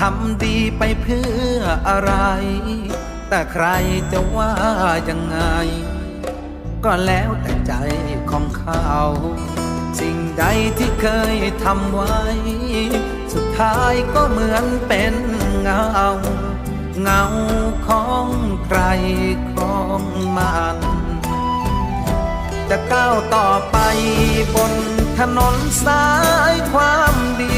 ทำดีไปเพื่ออะไร แต่ใครจะว่ายังไง ก็แล้วแต่ใจของเขา สิ่งใดที่เคยทำไว้ สุดท้ายก็เหมือนเป็นเงา เงาของใครของมันจะก้าวต่อไปบนถนนสายความดี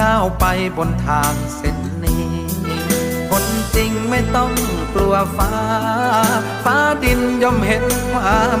ก้าวไปบนทางเส้นนี้ คนจริงไม่ต้องกลัวฟ้า ฟ้าดินย่อมเห็นความ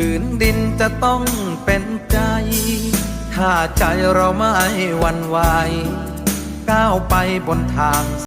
ผืนดินจะต้องเป็นใจ ถ้าใจเราไม่หวันไหวก้าวไปบนทาง